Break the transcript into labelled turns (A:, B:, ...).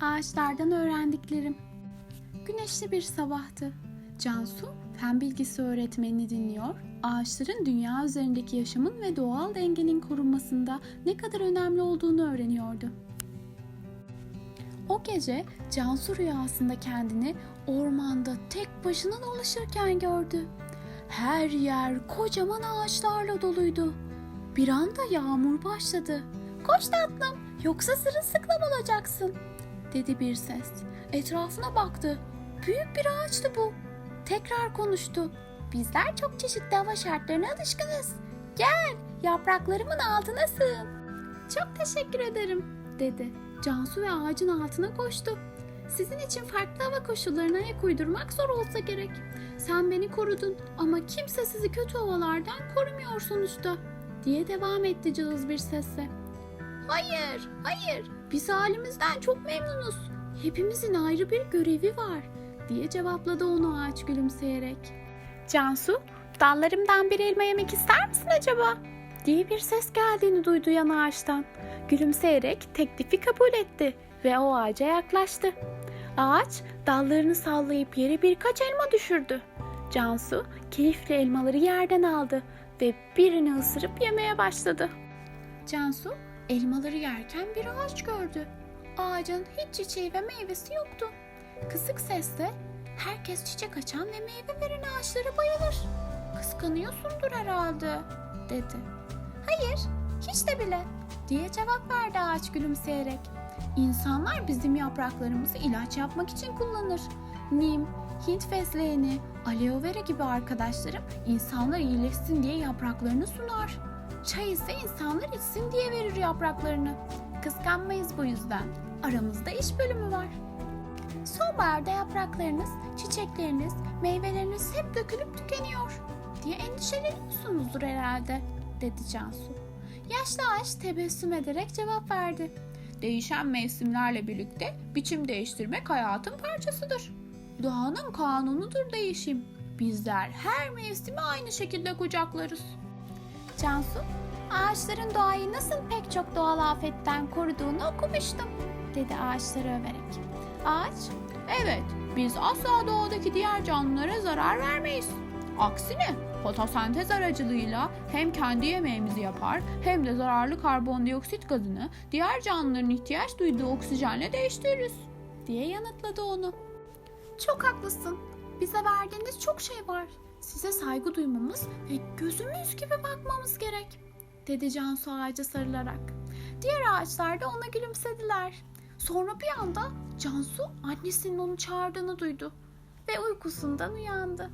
A: Ağaçlardan öğrendiklerim. Güneşli bir sabahtı. Cansu, fen bilgisi öğretmenini dinliyor, ağaçların dünya üzerindeki yaşamın ve doğal dengenin korunmasında ne kadar önemli olduğunu öğreniyordu. O gece Cansu rüyasında kendini ormanda tek başına dolaşırken gördü. Her yer kocaman ağaçlarla doluydu. Bir anda yağmur başladı. Koş tatlım, yoksa sırılsıklam olacaksın, dedi bir ses. Etrafına baktı. Büyük bir ağaçtı bu. Tekrar konuştu. Bizler çok çeşitli hava şartlarına alışkınız. Gel, yapraklarımın altına sığın. Çok teşekkür ederim, dedi. Cansu ve ağacın altına koştu. Sizin için farklı hava koşullarına ayak uydurmak zor olsa gerek. Sen beni korudun ama kimse sizi kötü havalardan korumuyor sonuçta, diye devam etti cılız bir sesle. Hayır, hayır. Biz halimizden çok memnunuz. Hepimizin ayrı bir görevi var, diye cevapladı onu ağaç gülümseyerek. Cansu, dallarımdan bir elma yemek ister misin acaba? diye bir ses geldiğini duydu yan ağaçtan. Gülümseyerek teklifi kabul etti ve o ağaca yaklaştı. Ağaç dallarını sallayıp yere birkaç elma düşürdü. Cansu keyifle elmaları yerden aldı ve birini ısırıp yemeye başladı. Cansu elmaları yerken bir ağaç gördü. Ağacın hiç çiçeği ve meyvesi yoktu. Kısık sesle herkes çiçek açan ve meyve veren ağaçlara bayılır. Kıskanıyorsundur herhalde dedi. Hayır hiç de bile diye cevap verdi ağaç gülümseyerek. İnsanlar bizim yapraklarımızı ilaç yapmak için kullanır. Nim, Hint fesleğeni, aloe vera gibi arkadaşlarım insanlar iyileşsin diye yapraklarını sunar. Çay ise insanlar içsin diye verir yapraklarını. Kıskanmayız bu yüzden. Aramızda iş bölümü var. Sonbaharda yapraklarınız, çiçekleriniz, meyveleriniz hep dökülüp tükeniyor diye endişeleniyorsunuzdur herhalde, dedi Cansu. Yaşlı ağaç tebessüm ederek cevap verdi. Değişen mevsimlerle birlikte biçim değiştirmek hayatın parçasıdır. Doğanın kanunudur değişim. Bizler her mevsimi aynı şekilde kucaklarız. Cansu, ağaçların doğayı nasıl pek çok doğal afetten koruduğunu okumuştum, dedi ağaçları överek. Ağaç, evet biz asla doğadaki diğer canlılara zarar vermeyiz. Aksine fotosentez aracılığıyla hem kendi yemeğimizi yapar hem de zararlı karbondioksit gazını diğer canlıların ihtiyaç duyduğu oksijenle değiştiririz, diye yanıtladı onu. Çok haklısın. Bize verdiğiniz çok şey var. Size saygı duymamız ve gözümüz gibi bakmamız gerek, dedi Cansu ağaca sarılarak. Diğer ağaçlar da ona gülümsediler. Sonra bir anda Cansu annesinin onu çağırdığını duydu ve uykusundan uyandı.